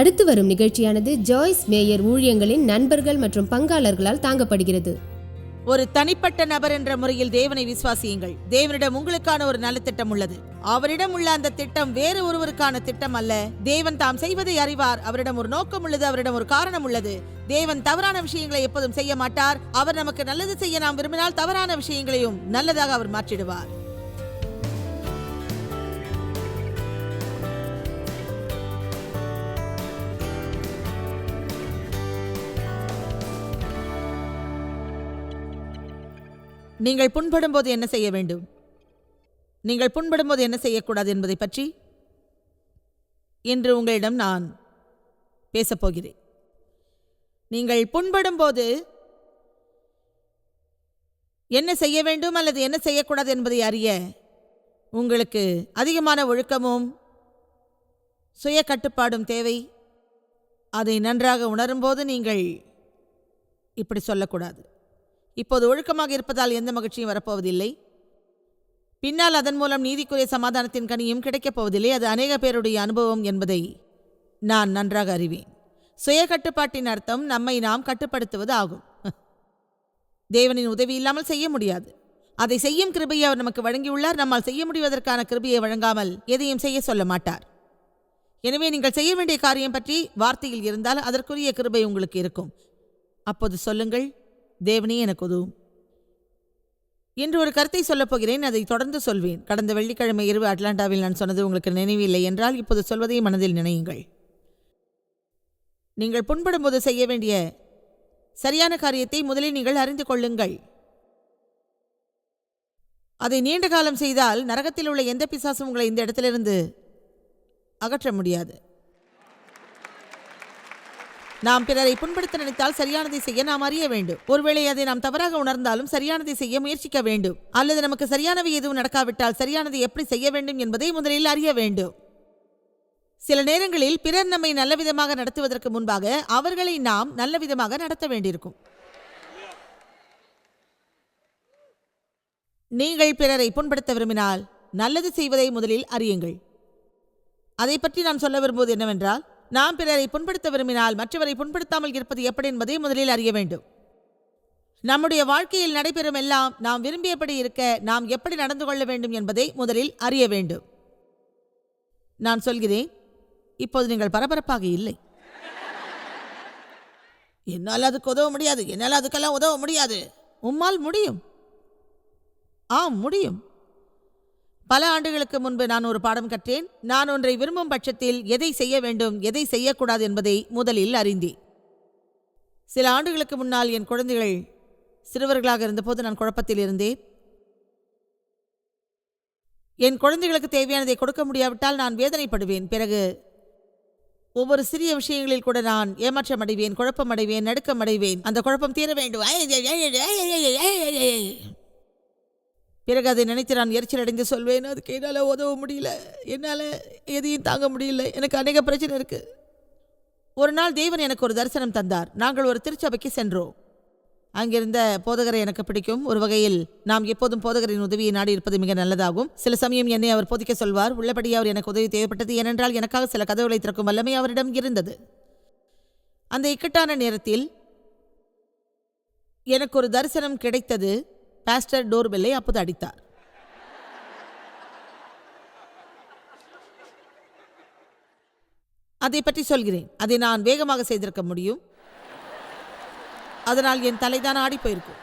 அடுத்து வரும் நிகழ்ச்சியானது ஜாய்ஸ் மேயர் ஊழியங்களின் நண்பர்கள் மற்றும் பங்காளர்களால் தாங்கப்படுகிறது. ஒரு தனிப்பட்ட நபர் என்ற முறையில் தேவனை விசுவாசியுங்கள். தேவனிடம் உங்களுக்கான ஒரு நல்ல திட்டம் உள்ளது. அவரிடம் உள்ள அந்த திட்டம் வேறு ஒருவருக்கான திட்டம் அல்ல. தேவன் தாம் செய்வதை அறிவார். அவரிடம் ஒரு நோக்கம் உள்ளது அவரிடம் ஒரு காரணம் உள்ளது. தேவன் தவறான விஷயங்களை எப்போதும் செய்ய மாட்டார். அவர் நமக்கு நல்லது செய்ய நாம் விரும்பினால் தவறான விஷயங்களையும் நல்லதாக அவர் மாற்றிடுவார். நீங்கள் புண்படும் போது என்ன செய்ய வேண்டும்? நீங்கள் புண்படும் போது என்ன செய்யக்கூடாது என்பதை பற்றி இன்று உங்களிடம் நான் பேசப் போகிறேன். நீங்கள் புண்படும் போது என்ன செய்ய வேண்டும் அல்லது என்ன செய்யக்கூடாது என்பதை அறிய உங்களுக்கு அதிகமான ஒழுக்கமும் சுய கட்டுப்பாடும் தேவை. அதை நன்றாக உணரும்போது நீங்கள் இப்படி சொல்லக்கூடாது. இப்போது ஒழுக்கமாக இருப்பதால் எந்த மகிழ்ச்சியும் வரப்போவதில்லை. பின்னால் அதன் மூலம் நீதிக்குரிய சமாதானத்தின் கனியும் கிடைக்கப் போவதில்லை. அது அநேக பேருடைய அனுபவம் என்பதை நான் நன்றாக அறிவேன். சுய கட்டுப்பாட்டின் அர்த்தம் நம்மை நாம் கட்டுப்படுத்துவது ஆகும். தேவனின் உதவி இல்லாமல் செய்ய முடியாது. அதை செய்யும் கிருபையை அவர் நமக்கு வழங்கியுள்ளார். நம்மால் செய்ய முடிவதற்கான கிருபையை வழங்காமல் எதையும் செய்ய சொல்ல மாட்டார். எனவே நீங்கள் செய்ய வேண்டிய காரியம் பற்றி வார்த்தையில் இருந்தால் அதற்குரிய கிருபை உங்களுக்கு இருக்கும். அப்போது சொல்லுங்கள் தேவனே எனக்கு உதவும் இன்று ஒரு கருத்தை சொல்லப் போகிறேன் அதை தொடர்ந்து சொல்வேன். கடந்த வெள்ளிக்கிழமை இரவு அட்லாண்டாவில் நான் சொன்னது உங்களுக்கு நினைவில்லை என்றால் இப்போது சொல்வதை மனதில் நினையுங்கள். நீங்கள் புண்படும்போது செய்ய வேண்டிய சரியான காரியத்தை முதலில் நீங்கள் அறிந்து கொள்ளுங்கள். அதை நீண்ட காலம் செய்தால் நரகத்தில் உள்ள எந்த பிசாசும் உங்களை இந்த இடத்திலிருந்து அகற்ற முடியாது. நாம் பிறரை புண்படுத்த நினைத்தால் சரியானதை செய்ய நாம் அறிய வேண்டும். ஒருவேளை அதை நாம் தவறாக உணர்ந்தாலும் சரியானதை செய்ய முயற்சிக்க வேண்டும். அல்லது நமக்கு சரியானவை எதுவும் நடக்காவிட்டால் சரியானதை எப்படி செய்ய வேண்டும் என்பதை முதலில் அறிய வேண்டும். சில நேரங்களில் பிறர் நம்மை நல்ல விதமாக நடத்துவதற்கு முன்பாக அவர்களை நாம் நல்ல விதமாக நடத்த வேண்டியிருக்கும். நீங்கள் பிறரை புண்படுத்த விரும்பினால் நல்லது செய்வதை முதலில் அறியுங்கள். அதை பற்றி நான் சொல்ல விரும்புவது என்னவென்றால் நாம் பிறரை புண்படுத்த விரும்பினால் மற்றவரை புண்படுத்தாமல் இருப்பது எப்படி என்பதை முதலில் அறிய வேண்டும். நம்முடைய வாழ்க்கையில் நடைபெறும் எல்லாம் நாம் விரும்பியபடி இருக்க நாம் எப்படி நடந்து கொள்ள வேண்டும் என்பதை முதலில் அறிய வேண்டும். நான் சொல்கிறேன் இப்போது நீங்கள் பரபரப்பாக இல்லை. என்னால் அதுக்கு உதவ முடியாது என்னால் அதுக்கெல்லாம் உதவ முடியாது. உம்மால் முடியும். ஆம் முடியும். பல ஆண்டுகளுக்கு முன்பு நான் ஒரு பாடம் கற்றேன். நான் ஒன்றை விரும்பும் பட்சத்தில் எதை செய்ய வேண்டும் எதை செய்யக்கூடாது என்பதை முதலில் அறிந்தேன். சில ஆண்டுகளுக்கு முன்னால் என் குழந்தைகள் சிறுவர்களாக இருந்தபோது நான் குழப்பத்தில் இருந்தேன். என் குழந்தைகளுக்கு தேவையானதை கொடுக்க முடியாவிட்டால் நான் வேதனைப்படுவேன். பிறகு ஒவ்வொரு சிறிய விஷயங்களில் கூட நான் ஏமாற்றம் அடைவேன் குழப்பம் அடைவேன் நடுக்கம் அடைவேன் அந்த குழப்பம் தீர வேண்டும். பிறகு அதை நினைத்து நான் எரிச்சல் அடைந்து சொல்வேன் அதுக்கு என்னால் உதவ முடியல. என்னால் எதையும் தாங்க முடியல. எனக்கு அநேக பிரச்சனை இருக்குது ஒரு நாள் தேவன் எனக்கு ஒரு தரிசனம் தந்தார். நாங்கள் ஒரு திருச்சபைக்கு சென்றோம். அங்கிருந்த போதகரை எனக்கு பிடிக்கும். ஒரு வகையில் நாம் எப்போதும் போதகரின் உதவியை நாடி இருப்பது மிக நல்லதாகும். சில சமயம் என்னை அவர் போதிக்க சொல்வார். உள்ளபடி அவர் எனக்கு உதவி தேவைப்பட்டது ஏனென்றால் எனக்காக சில கதவுகளை திறக்கும் வல்லமை அவரிடம் இருந்தது. அந்த இக்கட்டான நேரத்தில் எனக்கு ஒரு தரிசனம் கிடைத்தது. பாஸ்டர் டோர் பெல்லை அப்போது அடித்தார். அதை பற்றி சொல்கிறேன். அதை நான் வேகமாக செய்திருக்க முடியும். அதனால் என் தலைதான் ஆடி போயிருக்கும்.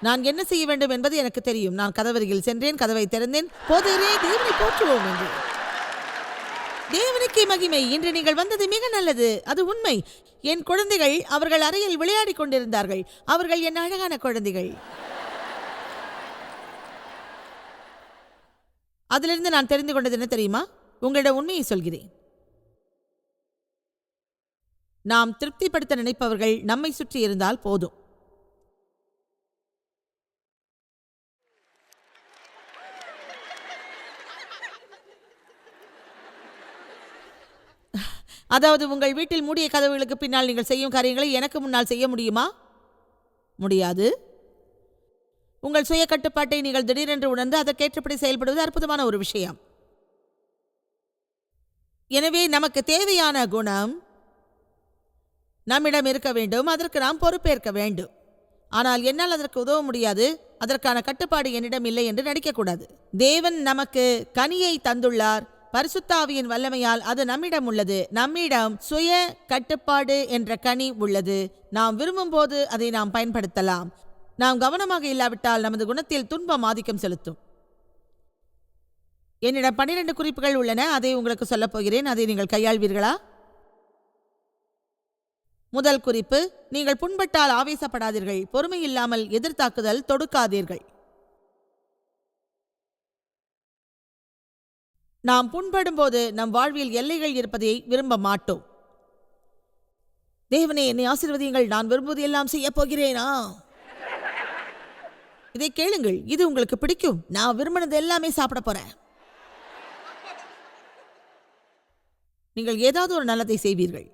நான் என்ன செய்ய வேண்டும் என்பது எனக்கு தெரியும். நான் கதவருகில் சென்றேன் கதவை திறந்தேன். போதே தேவனை போற்றுவோம் என்று. தேவனுக்கே மகிமை. இன்று நீங்கள் வந்தது மிக நல்லது. அது உண்மை. என் குழந்தைகள் அவர்கள் அறையில் விளையாடிக் கொண்டிருந்தார்கள். அவர்கள் என் அழகான குழந்தைகள். அதிலிருந்து நான் தெரிந்து கொண்டது என்ன தெரியுமா? உங்களிடம் உண்மையை சொல்கிறேன். நாம் திருப்திப்படுத்த நினைப்பவர்கள் நம்மை சுற்றி இருந்தால் போதும். அதாவது உங்கள் வீட்டில் மூடிய கதவுகளுக்கு பின்னால் நீங்கள் செய்யும் காரியங்களை எனக்கு முன்னால் செய்ய முடியுமா? முடியாது. உங்கள் சுய கட்டுப்பாட்டை நீங்கள் திடீரென்று உணர்ந்து அதற்கேற்றபடி செயல்படுவது அற்புதமான ஒரு விஷயம். எனவே நமக்கு தேவையான குணம் நம்மிடம் இருக்க வேண்டும் அதற்கு நாம் பொறுப்பேற்க வேண்டும். ஆனால் என்னால் அதற்கு உதவ முடியாது அதற்கான கட்டுப்பாடு என்னிடம் இல்லை என்று நடிக்கக்கூடாது. தேவன் நமக்கு கனியை தந்துள்ளார் பரிசுத்தாவியின் வல்லமையால் அது நம்மிடம் உள்ளது. நம்மிடம் சுய கட்டுப்பாடு என்ற கனி உள்ளது. நாம் விரும்பும்போது அதை நாம் பயன்படுத்தலாம். நாம் கவனமாக இல்லாவிட்டால் நமது குணத்தில் துன்பம் ஆதிக்கம் செலுத்தும். என்னிடம் பன்னிரண்டு குறிப்புகள் உள்ளன. அதை உங்களுக்கு சொல்லப் போகிறேன். அதை நீங்கள் கையாள்வீர்களா? முதல் குறிப்பு நீங்கள் புண்பட்டால் ஆவேசப்படாதீர்கள். பொறுமை இல்லாமல் எதிர்த்தாக்குதல் தொடுக்காதீர்கள். நாம் புண்படும்போது நம் வாழ்வில் எல்லைகள் இருப்பதை விரும்ப மாட்டோம். தேவனே என்னை ஆசிர்வதியுங்கள். நான் விரும்புவதையெல்லாம் செய்யப் போகிறேனா? இதை கேளுங்கள் இது உங்களுக்கு பிடிக்கும். நான் விரும்பினது எல்லாமே சாப்பிட போறேன். நீங்கள் ஏதாவது ஒரு நல்லதை செய்வீர்கள்.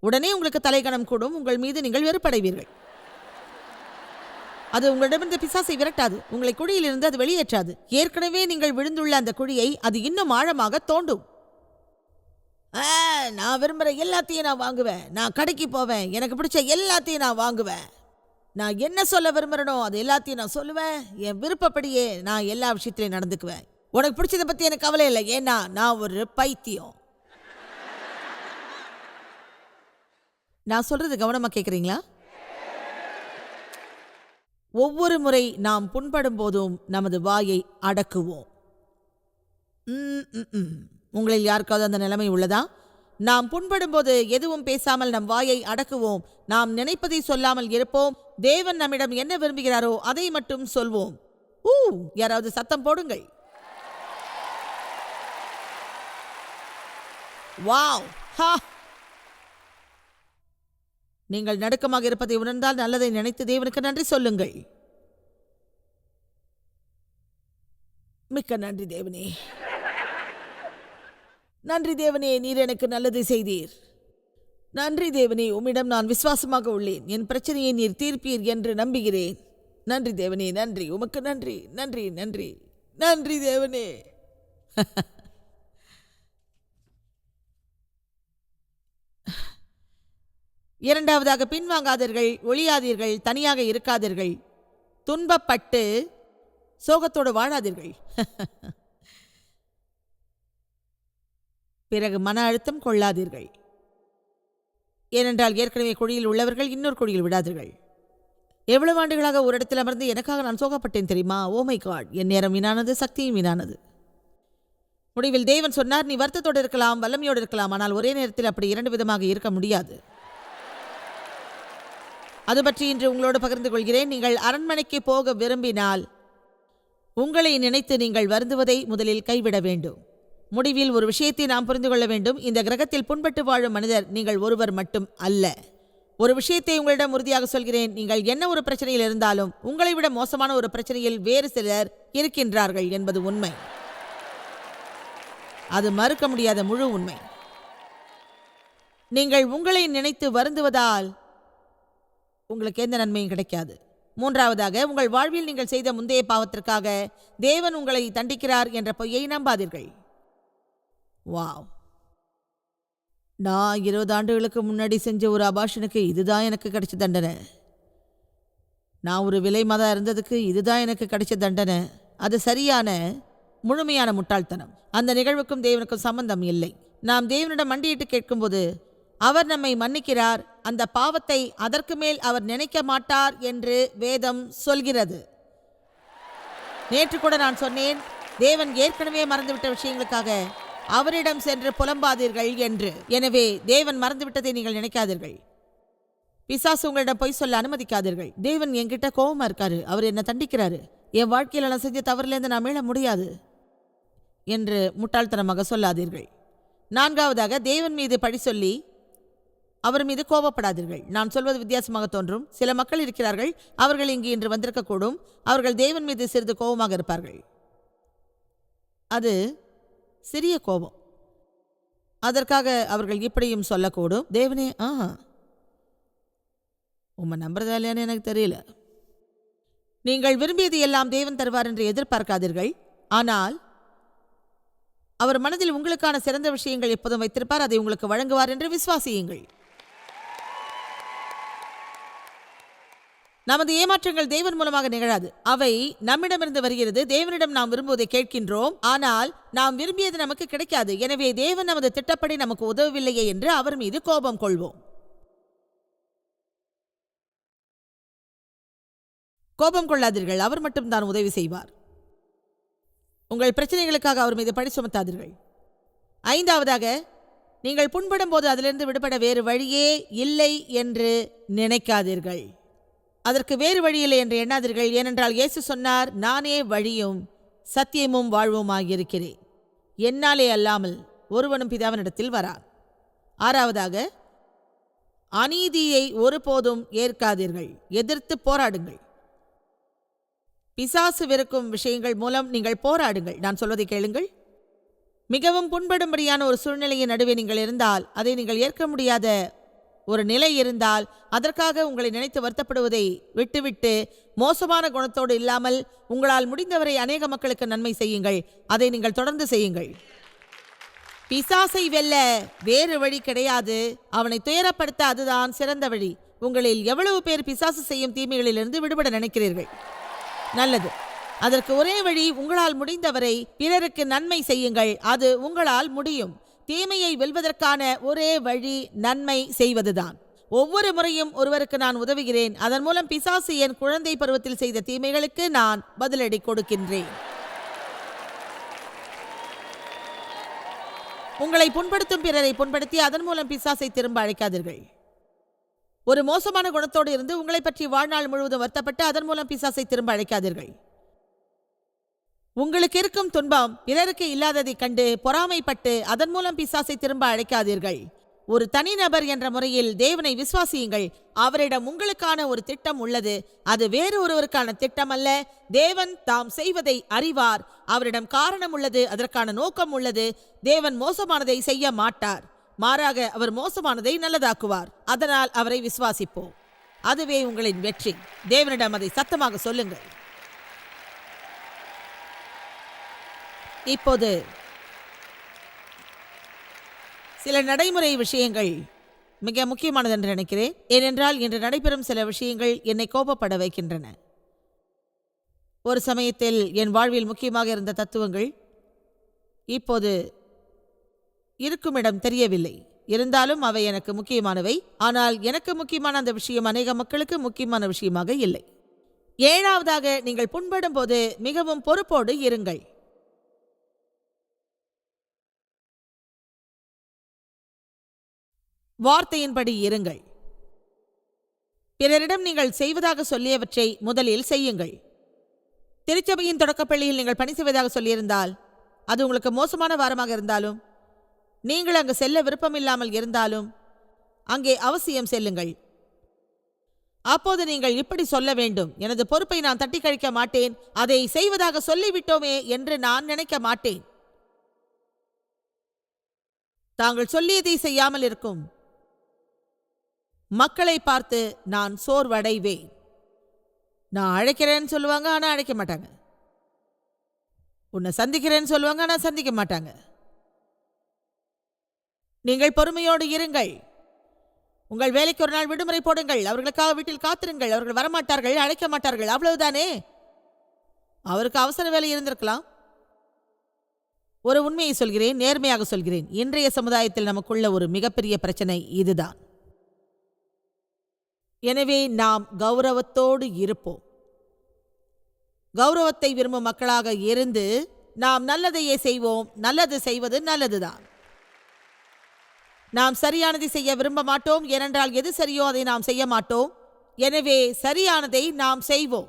உடனே உங்களுக்கு தலைகணம் கூடும் உங்கள் மீது நீங்கள் வெறுப்படைவீர்கள். அது உங்களிடமிருந்து பிசாசை விரட்டாது. உங்களை குழியிலிருந்து அது வெளியேற்றாது. ஏற்கனவே நீங்கள் விழுந்துள்ள அந்த குழியை அது இன்னும் ஆழமாக தோண்டும். ஆ, நான் விரும்புகிற எல்லாத்தையும் நான் வாங்குவேன். நான் கடைக்கு போவேன். எனக்கு பிடிச்ச எல்லாத்தையும் நான் வாங்குவேன். நான் என்ன சொல்ல விரும்புகிறனோ அது எல்லாத்தையும் நான் சொல்லுவேன். என் விருப்பப்படியே நான் எல்லா விஷயத்திலையும் நடந்துக்குவேன். உனக்கு பிடிச்சதை பற்றி எனக்கு கவலை இல்லை. ஏன்னா நான் ஒரு பைத்தியம். நான் சொல்றது கவனமாக கேட்குறீங்களா ஒவ்வொரு முறை நாம் புண்படும் போதும் நமது வாயை அடக்குவோம். ம், ம், உங்களில் யாருக்காவது அந்த நிலைமை உள்ளதா? நாம் புண்படும் போது எதுவும் பேசாமல் நம் வாயை அடக்குவோம். நாம் நினைப்பதை சொல்லாமல் இருப்போம். தேவன் நம்மிடம் என்ன விரும்புகிறாரோ அதை மட்டும் சொல்வோம். ஊ யாராவது சத்தம் போடுங்கள். வாவ் ஹா. நீங்கள் நடுக்கமாக இருப்பதை உணர்ந்தால் நல்லதை நினைத்து தேவனுக்கு நன்றி சொல்லுங்கள். மிக்க நன்றி தேவனே. நன்றி தேவனே நீர் எனக்கு நல்லது செய்தீர். நன்றி தேவனே உம்மிடம் நான் விசுவாசமாக உள்ளேன். என் பிரச்சனையை நீர் தீர்ப்பீர் என்று நம்புகிறேன். நன்றி தேவனே நன்றி. உமக்கு நன்றி. நன்றி நன்றி. நன்றி தேவனே. இரண்டாவதாக பின்வாங்காதீர்கள் ஒளியாதீர்கள் தனியாக இருக்காதீர்கள். துன்பப்பட்டு சோகத்தோடு வாழாதீர்கள். பிறகு மன அழுத்தம் கொள்ளாதீர்கள். ஏனென்றால் ஏற்கனவே குழியில் உள்ளவர்கள் இன்னொரு குழியில் விடாதீர்கள். எவ்வளவு ஆண்டுகளாக ஒரு இடத்தில் அமர்ந்து எனக்காக நான் சோகப்பட்டேன் தெரியுமா? Oh ஓமை காட் என் நேரம் வீணானது சக்தியும் வீணானது. முடிவில் தேவன் சொன்னார் நீ வருத்தத்தோடு இருக்கலாம் வல்லமையோடு இருக்கலாம் ஆனால் ஒரே நேரத்தில் அப்படி இரண்டு விதமாக இருக்க முடியாது. அது பற்றி இன்று உங்களோடு பகிர்ந்து கொள்கிறேன். நீங்கள் அரண்மனைக்கு போக விரும்பினால் உங்களை நினைத்து நீங்கள் வருந்துவதை முதலில் கைவிட வேண்டும். முடிவில் ஒரு விஷயத்தை நாம் புரிந்து கொள்ள வேண்டும். இந்த கிரகத்தில் புண்பட்டு வாழும் மனிதர் நீங்கள் ஒருவர் மட்டும் அல்ல. ஒரு விஷயத்தை உங்களிடம் உறுதியாக சொல்கிறேன். நீங்கள் என்ன ஒரு பிரச்சனையில் இருந்தாலும் உங்களை விட மோசமான ஒரு பிரச்சனையில் வேறு சிலர் இருக்கின்றார்கள் என்பது உண்மை. அது மறுக்க முடியாத முழு உண்மை. நீங்கள் உங்களை நினைத்து வருந்துவதால் உங்களுக்கு எந்த நன்மையும் கிடைக்காது. மூன்றாவதாக உங்கள் வாழ்வில் நீங்கள் செய்த முந்தைய பாவத்திற்காக தேவன் உங்களை தண்டிக்கிறார் என்ற பொய்யை நம்பாதீர்கள். வாவ். நான் இருபது ஆண்டுகளுக்கு முன்னாடி செஞ்ச ஒரு அபாஷனுக்கு இதுதான் எனக்கு கிடைச்ச தண்டனை. நான் ஒரு விலை மதம் இருந்ததுக்கு இதுதான் எனக்கு கிடைச்ச தண்டனை. அது சரியான முழுமையான முட்டாள்தனம். அந்த நிகழ்வுக்கும் தேவனுக்கும் சம்பந்தம் இல்லை. நாம் தேவனிடம் மண்டியிட்டு கேட்கும்போது அவர் நம்மை மன்னிக்கிறார் அந்த பாவத்தை அதற்கு மேல் அவர் நினைக்க மாட்டார் என்று வேதம் சொல்கிறது. நேற்று கூட நான் சொன்னேன் தேவன் ஏற்கனவே மறந்துவிட்ட விஷயங்களுக்காக அவரிடம் சென்று புலம்பாதீர்கள் என்று. எனவே தேவன் மறந்துவிட்டதை நீங்கள் நினைக்காதீர்கள். பிசாசு உங்களிடம் பொய் சொல்ல அனுமதிக்காதீர்கள். தேவன் என்கிட்ட கோபமா இருக்காரு. அவர் என்ன தண்டிக்கிறாரு. என் வாழ்க்கையில் நான் செஞ்ச தவறுலேருந்து நான் மீள முடியாது என்று முட்டாள்தனமாக சொல்லாதீர்கள். நான்காவதாக தேவன் மீது பழி சொல்லி அவர் மீது கோபப்படாதீர்கள். நான் சொல்வது வித்தியாசமாக தோன்றும். சில மக்கள் இருக்கிறார்கள். அவர்கள் இங்கு இன்று வந்திருக்கக்கூடும். அவர்கள் தேவன் மீது சிறிது கோபமாக இருப்பார்கள். அது சிறிய கோபம். அதற்காக அவர்கள் இப்படியும் சொல்லக்கூடும். தேவனே ஆ. உம்மை நம்புறதா இல்லையான்னு எனக்கு தெரியல. நீங்கள் விரும்பியது எல்லாம் தேவன் தருவார் என்று எதிர்பார்க்காதீர்கள். ஆனால் அவர் மனதில் உங்களுக்கான சிறந்த விஷயங்கள் எப்போதும் வைத்திருப்பார். அதை உங்களுக்கு வழங்குவார் என்று விசுவாசியுங்கள். நமது ஏமாற்றங்கள் தேவன் மூலமாக நிகழாது. அவை நம்மிடமிருந்து வருகிறது. தேவனிடம் நாம் விரும்புவதை கேட்கின்றோம். ஆனால் நாம் விரும்பியது நமக்கு கிடைக்காது. எனவே தேவன் நமது திட்டப்படி நமக்கு உதவவில்லையே என்று அவர் மீது கோபம் கொள்வோம். கோபம் கொள்ளாதீர்கள். அவர் மட்டும் தான் உதவி செய்வார். உங்கள் பிரச்சனைகளுக்காக அவர் மீது பழி சுமத்தாதீர்கள். ஐந்தாவதாக நீங்கள் புண்படும் போது அதிலிருந்து விடுபட வேறு வழியே இல்லை என்று நினைக்காதீர்கள். அதற்கு வேறு வழியில்லை என்று எண்ணாதீர்கள். ஏனென்றால் இயேசு சொன்னார் நானே வழியும் சத்தியமும் வாழ்வுமாயிருக்கிறேன். என்னாலே அல்லாமல் ஒருவனும் பிதாவினிடத்தில் வரான் ஆறாவதாக அநீதியை ஒருபோதும் ஏற்காதீர்கள் எதிர்த்து போராடுங்கள். பிசாசு விருக்கும் விஷயங்கள் மூலம் நீங்கள் போராடுங்கள். நான் சொல்வதை கேளுங்கள். மிகவும் புண்படும்படியான ஒரு சூழ்நிலையின் நடுவே நீங்கள் இருந்தால் அதை நீங்கள் ஏற்க முடியாத ஒரு நிலை இருந்தால் அதற்காக உங்களை நினைத்து வருத்தப்படுவதை விட்டுவிட்டு மோசமான குணத்தோடு இல்லாமல் உங்களால் முடிந்தவரை அநேக மக்களுக்கு நன்மை செய்யுங்கள். அதை நீங்கள் தொடர்ந்து செய்யுங்கள். பிசாசை வெல்ல வேறு வழி கிடையாது. அவனை துயரப்படுத்த அதுதான் சிறந்த வழி. உங்களில் எவ்வளவு பேர் பிசாசு செய்யும் தீமைகளிலிருந்து விடுபட நினைக்கிறீர்கள்? நல்லது. அதற்கு ஒரே வழி உங்களால் முடிந்தவரை பிறருக்கு நன்மை செய்யுங்கள். அது உங்களால் முடியும். தீமையை வெல்வதற்கான ஒரே வழி நன்மை செய்வதுதான். ஒவ்வொரு முறையும் ஒருவருக்கு நான் உதவுகிறேன். அதன் மூலம் பிசாசு என் குழந்தை பருவத்தில் செய்த தீமைகளுக்கு நான் பதிலடி கொடுக்கின்றேன். உங்களை புண்படுத்தும் பிறரை புண்படுத்தி அதன் மூலம் பிசாசை திரும்ப அழைக்காதீர்கள். ஒரு மோசமான குணத்தோடு இருந்து உங்களை பற்றி வாழ்நாள் முழுவதும் வருத்தப்பட்டு அதன் மூலம் பிசாசை திரும்ப அழைக்காதீர்கள். உங்களுக்கு இருக்கும் துன்பம் பிறருக்கு இல்லாததைக் கண்டு பொறாமைப்பட்டு அதன் மூலம் பிசாசை திரும்ப அழைக்காதீர்கள். ஒரு தனிநபர் என்ற முறையில் தேவனை விசுவாசியுங்கள். அவரிடம் உங்களுக்கான ஒரு திட்டம் உள்ளது. அது வேறு ஒருவருக்கான திட்டம் அல்ல தேவன் தாம் செய்வதை அறிவார். அவரிடம் காரணம் உள்ளது அதற்கான நோக்கம் உள்ளது. தேவன் மோசமானதை செய்ய மாட்டார். மாறாக அவர் மோசமானதை நல்லதாக்குவார். அதனால் அவரை விசுவாசிப்போம். அதுவே உங்களின் வெற்றி. தேவனிடம் அதை சத்தமாக சொல்லுங்கள். இப்போது சில நடைமுறை விஷயங்கள் மிக முக்கியமானது என்று நினைக்கிறேன். ஏனென்றால் இன்று நடைபெறும் சில விஷயங்கள் என்னை கோபப்பட வைக்கின்றன. ஒரு சமயத்தில் என் வாழ்வில் முக்கியமாக இருந்த தத்துவங்கள் இப்போது இருக்கும் இடம் தெரியவில்லை. இருந்தாலும் அவை எனக்கு முக்கியமானவை. ஆனால் எனக்கு முக்கியமான அந்த விஷயம் அநேக மக்களுக்கு முக்கியமான விஷயமாக இல்லை. ஏழாவதாக நீங்கள் புண்படும் போது மிகவும் பொறுப்போடு இருங்கள். வார்த்தையின்படி இருங்கள். பிறரிடம் நீங்கள் செய்வதாக சொல்லியவற்றை முதலில் செய்யுங்கள். திருச்சபையின் தொடக்கப்பள்ளியில் நீங்கள் பணி செய்வதாக சொல்லியிருந்தால் அது உங்களுக்கு மோசமான வாரமாக இருந்தாலும் நீங்கள் அங்கு செல்ல விருப்பமில்லாமல் இருந்தாலும் அங்கே அவசியம் செல்லுங்கள். அப்போது நீங்கள் இப்படி சொல்ல வேண்டும். எனது பொறுப்பை நான் தட்டி கழிக்க மாட்டேன். அதை செய்வதாக சொல்லிவிட்டோமே என்று நான் நினைக்க மாட்டேன். தாங்கள் சொல்லியதை செய்யாமல் இருக்கும். மக்களை பார்த்து நான் சோர்வடைவேன். நான் அழைக்கிறேன்னு சொல்லுவாங்க ஆனா அழைக்க மாட்டாங்க. உன்னை சந்திக்கிறேன்னு சொல்லுவாங்க ஆனா சந்திக்க மாட்டாங்க. நீங்கள் பொறுமையோடு இருங்கள். உங்கள் வேலைக்கு ஒரு நாள் விடுமுறை போடுங்கள். அவர்களுக்காக வீட்டில் காத்திருங்கள். அவர்கள் வரமாட்டார்கள் அழைக்க மாட்டார்கள். அவ்வளவுதானே? அவருக்கு அவசர வேலை இருந்திருக்கலாம். ஒரு உண்மையை சொல்கிறேன் நேர்மையாக சொல்கிறேன். இன்றைய சமுதாயத்தில் நமக்குள்ள ஒரு மிகப்பெரிய பிரச்சனை இதுதான். எனவே நாம் கௌரவத்தோடு இருப்போம். கௌரவத்தை விரும்பும் மக்களாக இருந்து நாம் நல்லதையே செய்வோம். நல்லது செய்வது நல்லதுதான். நாம் சரியானதை செய்ய விரும்ப மாட்டோம். ஏனென்றால் எது சரியோ அதை நாம் செய்ய மாட்டோம். எனவே சரியானதை நாம் செய்வோம்.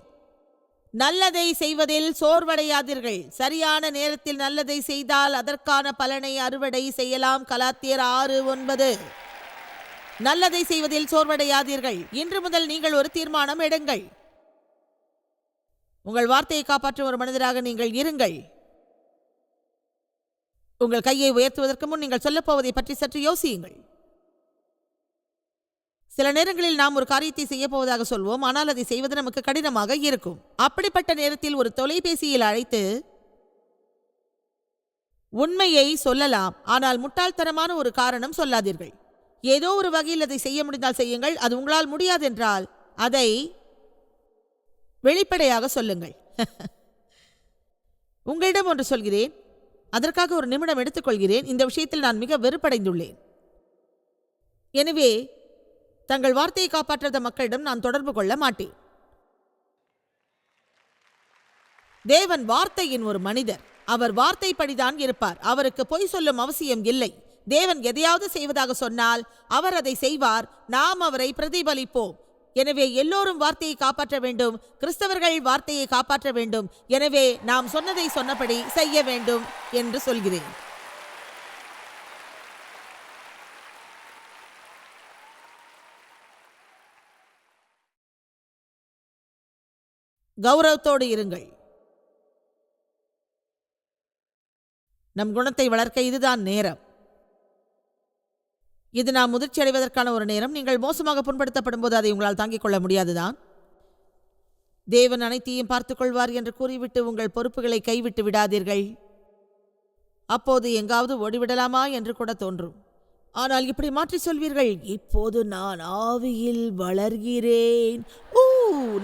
நல்லதை செய்வதில் சோர்வடையாதீர்கள். சரியான நேரத்தில் நல்லதை செய்தால் அதற்கான பலனை அறுவடை செய்யலாம். கலாத்தியர் ஆறு ஒன்பது. நல்லதை செய்வதில் சோர்வடையாதீர்கள். இன்று முதல் நீங்கள் ஒரு தீர்மானம் எடுங்கள். உங்கள் வார்த்தையை காப்பாற்றும் ஒரு மனிதராக நீங்கள் இருங்கள். உங்கள் கையை உயர்த்துவதற்கு முன் நீங்கள் சொல்லப்போவதை பற்றி சற்று யோசியுங்கள். சில நேரங்களில் நாம் ஒரு காரியத்தை செய்ய போவதாக சொல்வோம் ஆனால் அதை செய்வது நமக்கு கடினமாக இருக்கும். அப்படிப்பட்ட நேரத்தில் ஒரு தொலைபேசியில் அழைத்து உண்மையை சொல்லலாம். ஆனால் முட்டாள்தனமான ஒரு காரணம் சொல்லாதீர்கள். ஏதோ ஒரு வகையில் அதை செய்ய முடிந்தால் செய்யுங்கள். அது உங்களால் முடியாதென்றால் அதை வெளிப்படையாக சொல்லுங்கள். உங்களிடம் ஒன்று சொல்கிறேன். அதற்காக ஒரு நிமிடம் எடுத்துக்கொள்கிறேன். இந்த விஷயத்தில் நான் மிக வெறுப்படைந்துள்ளேன். எனவே தங்கள் வார்த்தையை காப்பாற்றாத மக்களிடம் நான் தொடர்பு கொள்ள மாட்டேன். தேவன் வார்த்தையின் ஒரு மனிதர். அவர் வார்த்தைப்படிதான் இருப்பார். அவருக்கு பொய் சொல்லும் அவசியம் இல்லை. தேவன் எதையாவது செய்வதாக சொன்னால் அவர் அதை செய்வார். நாம் அவரை பிரதிபலிப்போம். எனவே எல்லோரும் வார்த்தையை காப்பாற்ற வேண்டும். கிறிஸ்தவர்கள் வார்த்தையை காப்பாற்ற வேண்டும். எனவே நாம் சொன்னதை சொன்னபடி செய்ய வேண்டும் என்று சொல்கிறேன். கௌரவத்தோடு இருங்கள். நம் குணத்தை வளர்க்க இதுதான் நேரம். இது நாம் முதிர்ச்சி அடைவதற்கான ஒரு நேரம். நீங்கள் மோசமாக புண்படுத்தப்படும் போது அதை உங்களால் தாங்கிக் கொள்ள முடியாதுதான். தேவன் அனைத்தையும் பார்த்துக்கொள்வார் என்று கூறிவிட்டு உங்கள் பொறுப்புகளை கைவிட்டு விடாதீர்கள். அப்போது எங்காவது ஓடிவிடலாமா என்று கூட தோன்றும். ஆனால் இப்படி மாற்றி சொல்வீர்கள் இப்போது நான் ஆவியில் வளர்கிறேன். ஊ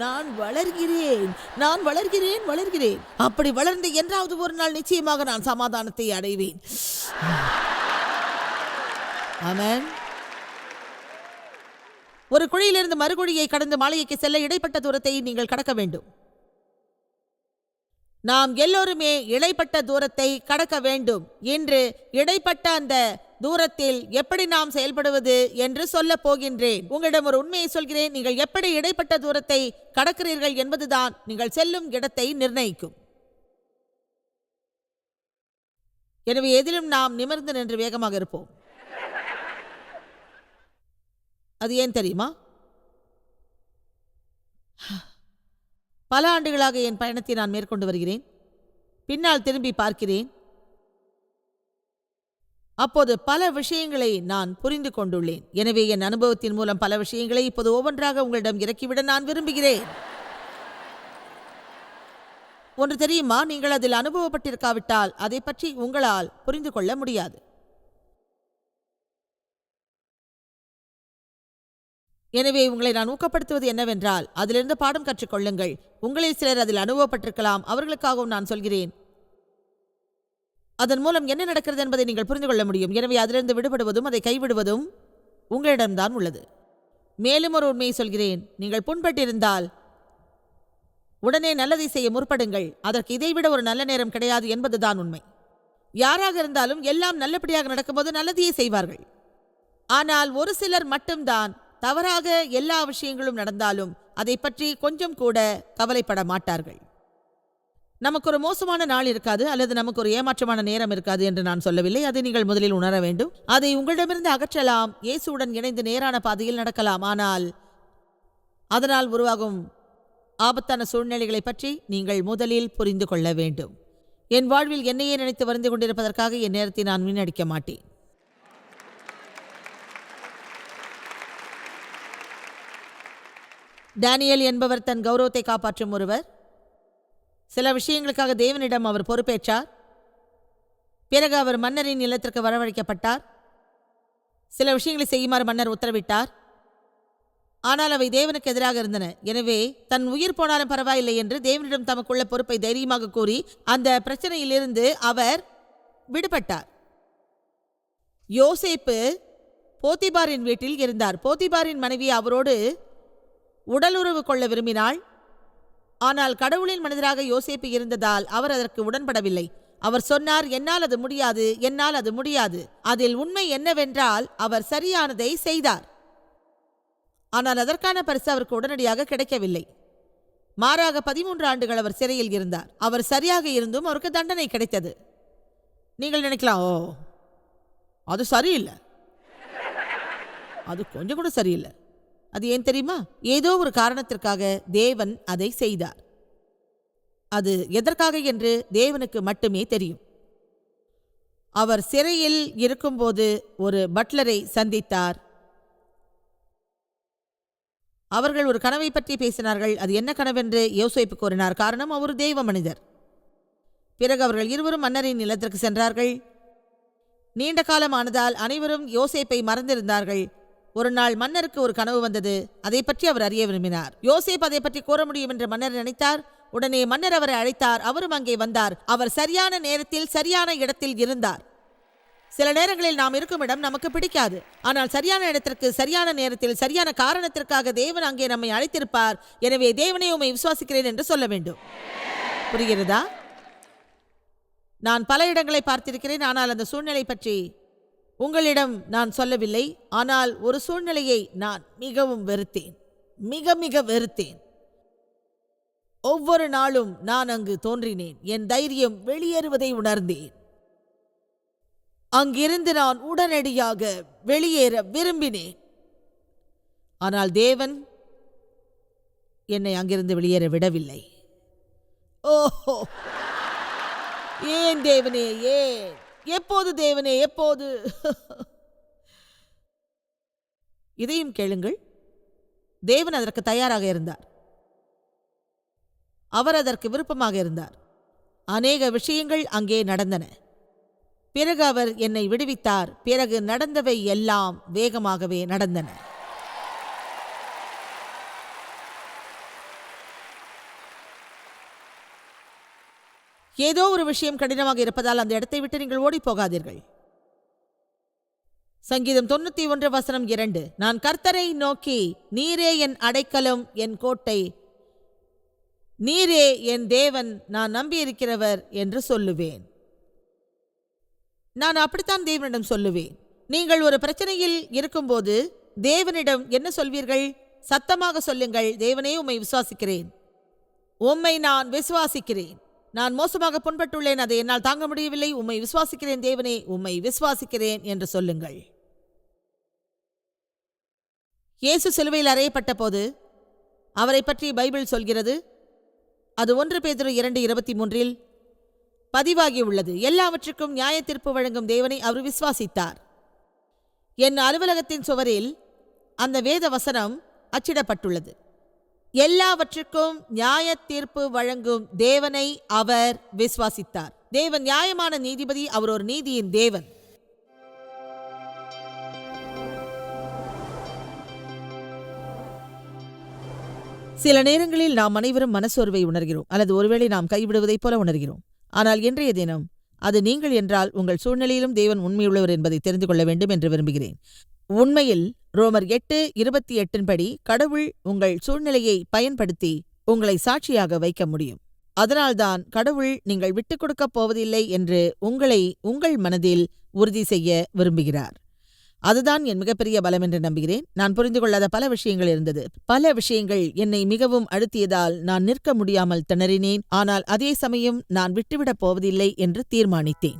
நான் வளர்கிறேன் நான் வளர்கிறேன் வளர்கிறேன். அப்படி வளர்ந்து என்றாவது ஒரு நாள் நிச்சயமாக நான் சமாதானத்தை அடைவேன். ஆமென். ஒரு குழியிலிருந்து மறுகுழியை கடந்து மாளிகைக்கு செல்ல இடைப்பட்ட தூரத்தை நீங்கள் கடக்க வேண்டும். நாம் எல்லோருமே இடைப்பட்ட தூரத்தை கடக்க வேண்டும் என்று இடைப்பட்ட அந்த தூரத்தில் எப்படி நாம் செயல்படுவது என்று சொல்லப் போகின்றேன். உங்களிடம் ஒரு உண்மையை சொல்கிறேன். நீங்கள் எப்படி இடைப்பட்ட தூரத்தை கடக்கிறீர்கள் என்பதுதான் நீங்கள் செல்லும் இடத்தை நிர்ணயிக்கும். எனவே எதிலும் நாம் நிமிர்ந்து நின்று வேகமாக இருப்போம். அது ஏன் தெரியுமா? பல ஆண்டுகளாக என் பயணத்தை நான் மேற்கொண்டு வருகிறேன். பின்னால் திரும்பி பார்க்கிறேன். அப்போது பல விஷயங்களை நான் புரிந்து கொண்டுள்ளேன். எனவே என் அனுபவத்தின் மூலம் பல விஷயங்களை இப்போது ஒவ்வொன்றாக உங்களிடம் இறக்கிவிட நான் விரும்புகிறேன். ஒன்று தெரியுமா? நீங்கள் அதில் அனுபவப்பட்டிருக்காவிட்டால் அதை பற்றி உங்களால் புரிந்து கொள்ள முடியாது. எனவே உங்களை நான் ஊக்கப்படுத்துவது என்னவென்றால் அதிலிருந்து பாடம் கற்றுக்கொள்ளுங்கள். உங்களில் சிலர் அதில் அனுபவப்பட்டிருக்கலாம். அவர்களுக்காகவும் நான் சொல்கிறேன். அதன் மூலம் என்ன நடக்கிறது என்பதை நீங்கள் புரிந்து கொள்ள முடியும். எனவே அதிலிருந்து விடுபடுவதும் அதை கைவிடுவதும் உங்களிடம்தான் உள்ளது. மேலும் ஒரு உண்மையை சொல்கிறேன். நீங்கள் புண்பட்டிருந்தால் உடனே நல்லதை செய்ய முற்படுங்கள். அதற்கு இதைவிட ஒரு நல்ல நேரம் கிடையாது என்பதுதான் உண்மை. யாராக இருந்தாலும் எல்லாம் நல்லபடியாக நடக்கும்போது நல்லதையே செய்வார்கள். ஆனால் ஒரு சிலர் மட்டும்தான் தவறாக எல்லா விஷயங்களும் நடந்தாலும் அதை பற்றி கொஞ்சம் கூட கவலைப்பட மாட்டார்கள் நமக்கு ஒரு மோசமான நாள் இருக்காது அல்லது நமக்கு ஒரு ஏமாற்றமான நேரம் இருக்காது என்று நான் சொல்லவில்லை. அதை நீங்கள் முதலில் உணர வேண்டும். அதை உங்களிடமிருந்து அகற்றலாம். இயேசுவுடன் இணைந்து நேரான பாதையில் நடக்கலாம். ஆனால் அதனால் உருவாகும் ஆபத்தான சூழ்நிலைகளை பற்றி நீங்கள் முதலில் புரிந்து கொள்ள வேண்டும். என் வாழ்வில் என்னையே நினைத்து வருந்து கொண்டிருப்பதற்காக என் நேரத்தை நான் வீணடிக்க மாட்டேன். டேனியல் என்பவர் தன் கௌரவத்தை காப்பாற்றும் ஒருவர். சில விஷயங்களுக்காக தேவனிடம் அவர் பொறுப்பேற்றார். பிறகு அவர் மன்னரின் இல்லத்திற்கு வரவழைக்கப்பட்டார். சில விஷயங்களை செய்யுமாறு மன்னர் உத்தரவிட்டார். ஆனால் அவை தேவனுக்கு எதிராக இருந்தன. எனவே தன் உயிர் போனாலும் பரவாயில்லை என்று தேவனிடம் தமக்குள்ள பொறுப்பை தைரியமாக கூறி அந்த பிரச்சனையிலிருந்து அவர் விடுபட்டார். யோசேப்பு போத்திபாரின் வீட்டில் இருந்தார். போத்திபாரின் மனைவி அவரோடு உடலுறவு கொள்ள விரும்பினாள். ஆனால் கடவுளின் மனிதராக யோசேப்பு இருந்ததால் அவர் அதற்கு உடன்படவில்லை. அவர் சொன்னார் என்னால் அது முடியாது என்னால் அது முடியாது. அதில் உண்மை என்னவென்றால் அவர் சரியானதை செய்தார். ஆனால் அதற்கான பரிசு அவருக்கு உடனடியாக கிடைக்கவில்லை. மாறாக பதிமூன்று ஆண்டுகள் அவர் சிறையில் இருந்தார். அவர் சரியாக இருந்தும் அவருக்கு தண்டனை கிடைத்தது. நீங்கள் நினைக்கலாம் ஓ அது சரியில்லை. அது கொஞ்சம் கூட சரியில்லை. அது ஏன் தெரியுமா? ஏதோ ஒரு காரணத்திற்காக தேவன் அதை செய்தார். அது எதற்காக என்று தேவனுக்கு மட்டுமே தெரியும். அவர் சிறையில் இருக்கும்போது ஒரு பட்லரை சந்தித்தார். அவர்கள் ஒரு கனவை பற்றி பேசினார்கள். அது என்ன கனவென்று யோசேப்பு கூறினார். காரணம் அவர் தெய்வ மனிதர். பிறகு அவர்கள் இருவரும் மன்னரின் நிலத்திற்கு சென்றார்கள். நீண்ட காலமானதால் அனைவரும் யோசேப்பை மறந்திருந்தார்கள். ஒரு நாள் மன்னருக்கு ஒரு கனவு வந்தது. அதை பற்றி அவர் அறிய விரும்பினார். யோசேப் அதை பற்றி கூற முடியும் என்று மன்னர் நினைத்தார். உடனே மன்னர் அவரை அழைத்தார். அவரும் அங்கே வந்தார். அவர் சரியான நேரத்தில் சரியான இடத்தில் இருந்தார். சில நேரங்களில் நாம் இருக்கும் இடம் நமக்கு பிடிக்காது. ஆனால் சரியான இடத்திற்கு சரியான நேரத்தில் சரியான காரணத்திற்காக தேவன் அங்கே நம்மை அழைத்திருப்பார். எனவே தேவனை உம்மை விசுவாசிக்கிறேன் என்று சொல்ல வேண்டும். புரிகிறதா? நான் பல இடங்களை பார்த்திருக்கிறேன். ஆனால் அந்த சூழ்நிலை பற்றி உங்களிடம் நான் சொல்லவில்லை ஆனால் ஒரு சூழ்நிலையை நான் மிகவும் வெறுத்தேன். மிக மிக வெறுத்தேன். ஒவ்வொரு நாளும் நான் அங்கு தோன்றினேன். என் தைரியம் வெளியேறுவதை உணர்ந்தேன். அங்கிருந்து நான் உடனடியாக வெளியேற விரும்பினேன். ஆனால் தேவன் என்னை அங்கிருந்து வெளியேற விடவில்லை. ஓஹோ! ஏன் தேவனே ஏன்? எப்போது தேவனே எப்போது? இதையும் கேளுங்கள். தேவன் அதற்கு தயாராக இருந்தார். அவர் அதற்கு விருப்பமாக இருந்தார். அநேக விஷயங்கள் அங்கே நடந்தன. பிறகு அவர் என்னை விடுவித்தார். பிறகு நடந்தவை எல்லாம் வேகமாகவே நடந்தன. ஏதோ ஒரு விஷயம் கடினமாக இருப்பதால் அந்த இடத்தை விட்டு நீங்கள் ஓடி போகாதீர்கள் சங்கீதம் தொண்ணூத்தி ஒன்று வசனம் இரண்டு. நான் கர்த்தரை நோக்கி நீரே என் அடைக்கலம் என் கோட்டை. நீரே என் தேவன் நான் நம்பியிருக்கிறவர் என்று சொல்லுவேன். நான் அப்படித்தான் தேவனிடம் சொல்லுவேன். நீங்கள் ஒரு பிரச்சனையில் இருக்கும்போது தேவனிடம் என்ன சொல்வீர்கள்? சத்தமாக சொல்லுங்கள் தேவனே உம்மை விசுவாசிக்கிறேன். உம்மை நான் விசுவாசிக்கிறேன். நான் மோசமாக புண்பட்டுள்ளேன் அதை என்னால் தாங்க முடியவில்லை. உம்மை விசுவாசிக்கிறேன் தேவனே உம்மை விசுவாசிக்கிறேன் என்று சொல்லுங்கள். இயேசு சிலுவையில் அறையப்பட்ட போது அவரை பற்றி பைபிள் சொல்கிறது. அது ஒன்று பேதுரு இரண்டு இருபத்தி மூன்றில் பதிவாகி உள்ளது எல்லாவற்றுக்கும் நியாய தீர்ப்பு வழங்கும் தேவனை அவர் விசுவாசித்தார். என் அலுவலகத்தின் சுவரில் அந்த வேத வசனம் அச்சிடப்பட்டுள்ளது. எல்லாவற்றுக்கும் நியாய தீர்ப்பு வழங்கும் தேவனை அவர் விசுவாசித்தார். தேவன் நியாயமான நீதிபதி அவர் ஒரு நீதியின் தேவன். சில நேரங்களில் நாம் அனைவரும் மனசோர்வை உணர்கிறோம். அல்லது ஒருவேளை நாம் கைவிடுவதைப் போல உணர்கிறோம். ஆனால் இன்றைய தினம் அது நீங்கள் என்றால் உங்கள் சூழ்நிலையிலும் தேவன் உண்மையுள்ளவர் என்பதை தெரிந்து கொள்ள வேண்டும் என்று விரும்புகிறேன். உண்மையில் ரோமர் எட்டு இருபத்தி எட்டின்படி கடவுள் உங்கள் சூழ்நிலையை பயன்படுத்தி உங்களை சாட்சியாக வைக்க முடியும். அதனால்தான் கடவுள் நீங்கள் விட்டுக் கொடுக்கப் போவதில்லை என்று உங்களை உங்கள் மனதில் உறுதி செய்ய விரும்புகிறார். அதுதான் என் மிகப்பெரிய பலம் என்று நம்புகிறேன். நான் புரிந்து கொள்ளாத பல விஷயங்கள் இருந்தது. பல விஷயங்கள் என்னை மிகவும் அழுத்தியதால் நான் நிற்க முடியாமல் திணறினேன். ஆனால் அதே சமயம் நான் விட்டுவிடப் போவதில்லை என்று தீர்மானித்தேன்.